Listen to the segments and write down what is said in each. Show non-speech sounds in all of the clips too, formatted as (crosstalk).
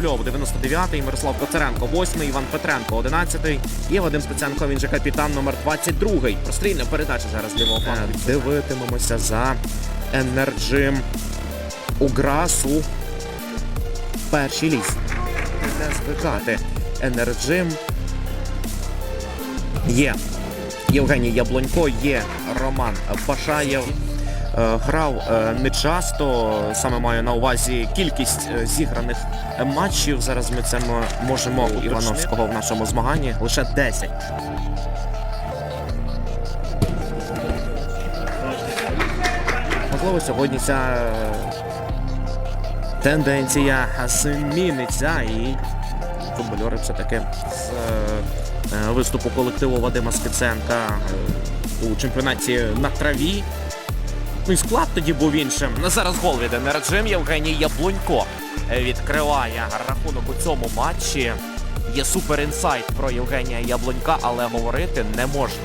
Журавльов, 99-й, Мирослав Коцаренко, 8-й, Іван Петренко, 11-й і Вадим Стеценко, він же капітан номер 22-й. Прострільна передача зараз лівого флангу. Дивитимемося за Енерджим Уграсу. Перший ліс. Не звикати. Енерджим. Є Євгеній Яблонько, є Роман Пашаєв. Е, Грав е, не часто, саме маю на увазі кількість е, зіграних матчів. Зараз ми це можемо у Івановського в нашому змаганні лише 10. Можливо, сьогодні ця тенденція зміниться і футбольори все-таки з виступу колективу Вадима Скиценка у чемпіонаті на траві. І склад тоді був іншим. Зараз гол від Енерджим Євгеній Яблунько відкриває рахунок у цьому матчі. Є супер інсайт про Євгенія Яблунька, але говорити не можна.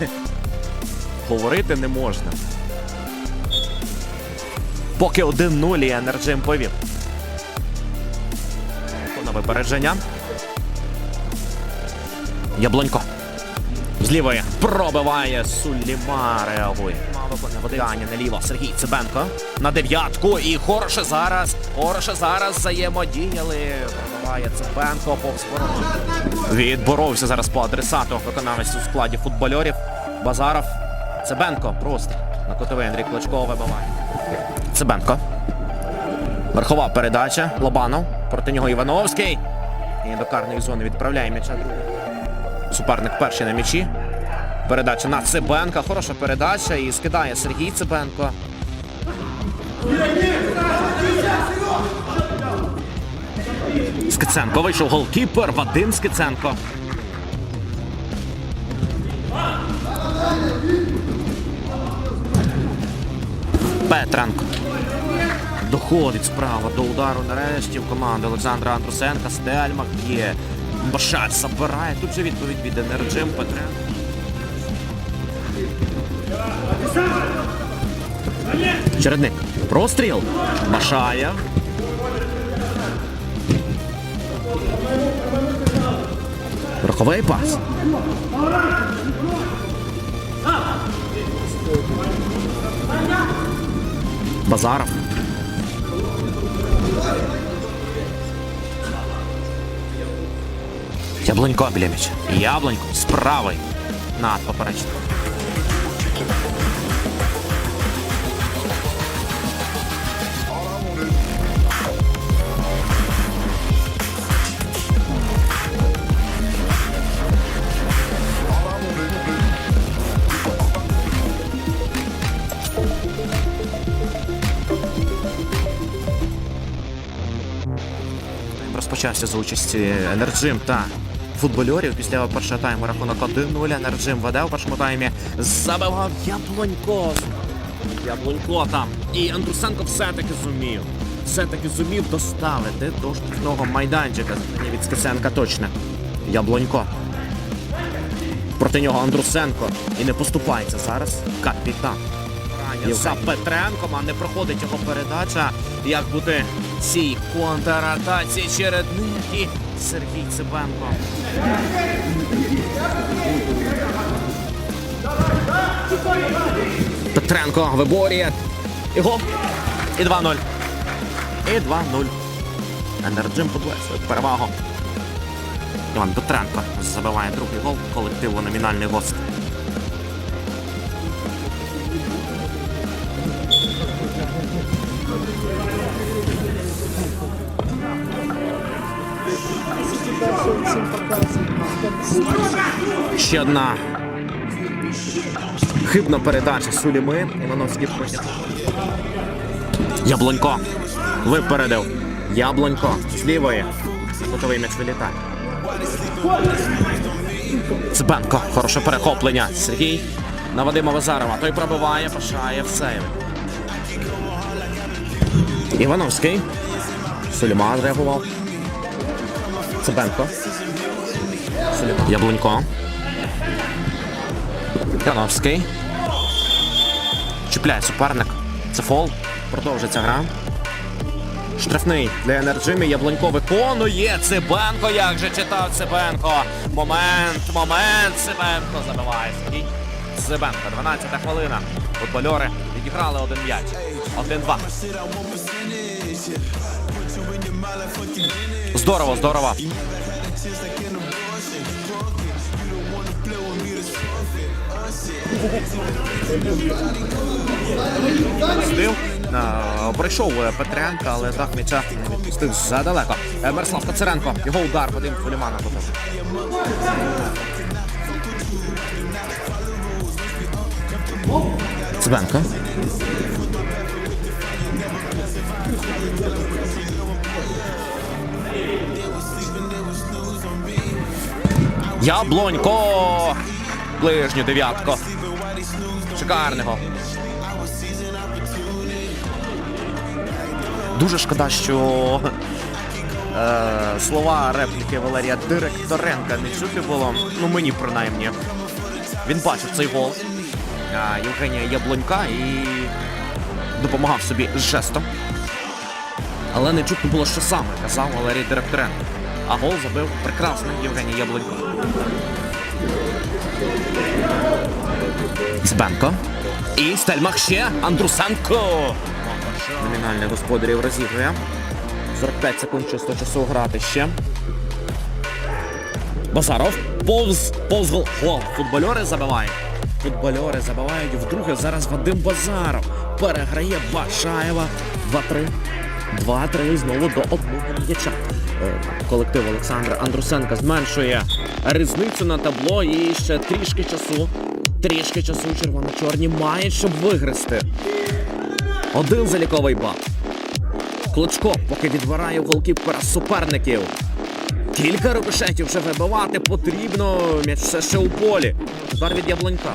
(laughs) Говорити не можна. Поки 1-0 і Енерджим повів. На випередження. Яблонько. З лівої пробиває Суліма реагує. Виконує видання наліво. Сергій Цибенко на дев'ятку. І хороше зараз. Хороше зараз взаємодіяли. Пробиває Цибенко повз ворота. Відборовся зараз по адресату. Виконавець у складі футбольорів. Базаров. Цибенко просто. На котовий Андрій Клочко вибиває. Цибенко. Верхова передача. Лобанов. Проти нього Івановський. І до карної зони відправляє м'яча. Суперник перший на м'ячі. Передача на Цибенка. Хороша передача. І скидає Сергій Цибенко. Скиценко вийшов голкіпер. Вадим Скиценко. Петренко. Доходить справа до удару нарешті в команди Олександра Андрусенка. Стельмах є. Башаль забирає. Тут же відповідь від Енерджим Петренко. Чередник. Простріл. Башаєв. Верховий пас. Базаров. Яблонько біля м'яча. Яблонько з правої. Над поперечним. Розпочався за участі Енерджим та футбольорів. Після першого тайму рахунок 1-0. Енерджим веде у першому таймі. Забивав Яблонько. Яблонько там. І Андрусенко все-таки зумів. Все-таки зумів доставити до штрафного майданчика. Від Скисенка точно. Яблонько. Проти нього Андрусенко. І не поступається зараз капітан. За Петренком, а не проходить його передача. Як бути цій контратаці чередники Сергій Цибенко. Петренко виборює. І гол. І 2-0. І 2-0. Енерджим подвесує перевагу. Іван Петренко забиває другий гол колективу номінальний гость. Ще одна хибна передача Суліми. Івановський потяг. Яблонько. Випередив. Яблонько. З лівої. Готовий м'яч вилітає. Цибенко. Хороше перехоплення. Сергій. На Вадима Вазарова. Той пробиває, пашає все. Івановський. Суліма зреагував. Цибенко. Яблунько. Яновський. Чіпляє суперник. Це фол. Продовжиться гра. Штрафний для Енерджимі. Яблонько виконує. Цибенко. Як же читав Цибенко. Момент, момент. Цибенко забиває. Цибенко. 12 хвилина. Футбольори відіграли один м'яч. 1-2. Здорово, здорово. Відпустив. Е, Прийшов е, Петренко, але так м'яча відпустив задалеко. Е, Мирослав Коцеренко. Його удар Вадим Фулімана тут. Цибенко. Яблонько! Ближню дев'ятко. Шикарного. Дуже шкода, що е, слова репліки Валерія Директоренка не чути було. Ну мені принаймні. Він бачив цей гол е, Євгенія Яблонька і допомагав собі жестом. Але не чутно було, що саме казав Валерій Директоренко. А гол забив прекрасний Євгеній Яблонько. Цбенко. І Стельмах ще Андрусенко. Номінальний господарів розігрує. 45 секунд чисто часу грати ще. Базаров. Повз, повз гол. Гол. Футбольори забивають. Футбольори забивають вдруге. Зараз Вадим Базаров переграє Башаєва. 2-3. 2-3 знову до одного м'яча. Е, Колектив Олександра Андрусенка зменшує різницю на табло і ще трішки часу. Трішки часу червоно-чорні мають, щоб вигрести. Один заліковий бал. Клочко поки відбирає голкіпера суперників. Кілька рикошетів вже вибивати потрібно. М'яч все ще у полі. Удар від Яблонька.